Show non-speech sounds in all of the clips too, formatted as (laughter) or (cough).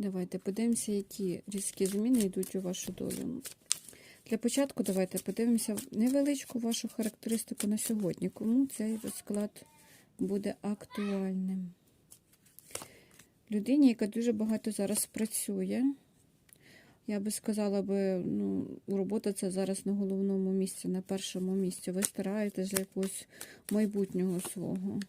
Давайте подивимося, які різкі зміни йдуть у вашу долю. Для початку давайте подивимося невеличку вашу характеристику на сьогодні. Кому цей розклад буде актуальним? Людині, яка дуже багато зараз працює. Я би сказала, би, ну, робота це зараз на головному місці, на першому місці. Ви стараєтесь для якогось майбутнього свого.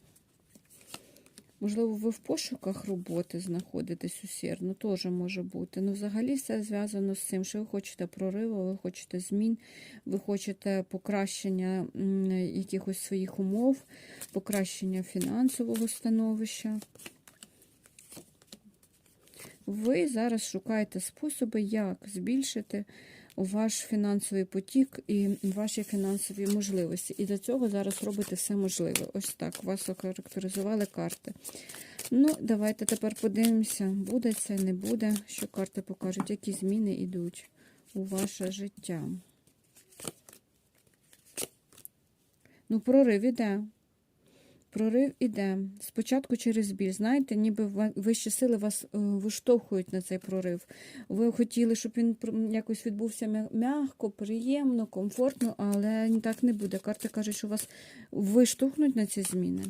Можливо, ви в пошуках роботи знаходитесь усердно, теж може бути. Ну, взагалі все зв'язано з цим, що ви хочете прориву, ви хочете змін, ви хочете покращення якихось своїх умов, покращення фінансового становища. Ви зараз шукаєте способи, як збільшити ваш фінансовий потік і ваші фінансові можливості. І для цього зараз робите все можливе. Ось так. Вас охарактеризували карти. Ну, давайте тепер подивимося, буде це, не буде, що карти покажуть, які зміни йдуть у ваше життя. Ну, прорив іде. Прорив іде. Спочатку через біль. Знаєте, ніби вищі сили вас е, виштовхують на цей прорив. Ви хотіли, щоб він якось відбувся м'я- м'яко, приємно, комфортно, але так не буде. Карти кажуть, що вас виштовхнуть на ці зміни.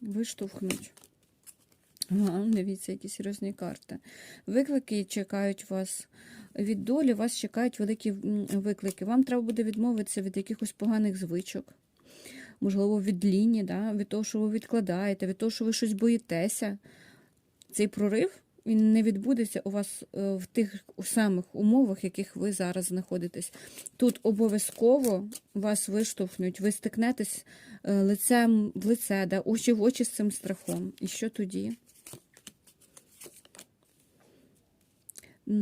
Виштовхнуть. Ага, дивіться, які серйозні карти. Виклики чекають вас. Від долі вас чекають великі виклики. Вам треба буде відмовитися від якихось поганих звичок можливо, від ліні, да? від того, що ви відкладаєте, від того, що ви щось боїтеся. Цей прорив він не відбудеться у вас е, в тих самих умовах, в яких ви зараз знаходитесь. Тут обов'язково вас виштовхнуть, ви стикнетесь е, лицем в лице, да? очі в очі з цим страхом. І що тоді?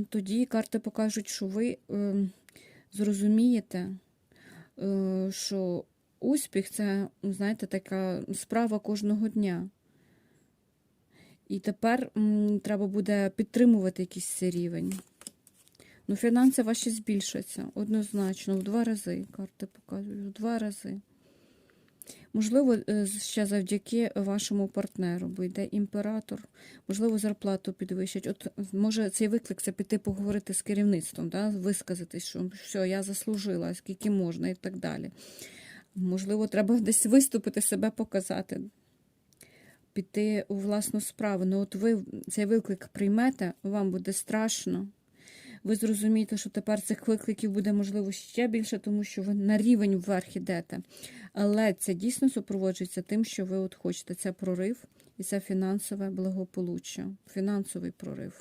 Тоді карти покажуть, що ви е, зрозумієте, е, що успіх це, ну, знаєте, така справа кожного дня. І тепер м, треба буде підтримувати якийсь рівень. Ну, фінанси ваші збільшаться однозначно, в два рази. Карти показують, в два рази. Можливо, е, ще завдяки вашому партнеру, бо йде імператор, можливо, зарплату підвищать. От може цей виклик це піти поговорити з керівництвом, да? висказатись, що все, я заслужила, скільки можна і так далі. Можливо, треба (laughs) десь виступити, себе показати, піти у власну справу. Ну, от ви цей виклик приймете, вам буде страшно. Ви зрозумієте, що тепер цих викликів буде, можливо, ще більше, тому що ви на рівень вверх ідете. Але це дійсно супроводжується тим, що ви от хочете. Це прорив і це фінансове благополуччя, фінансовий прорив.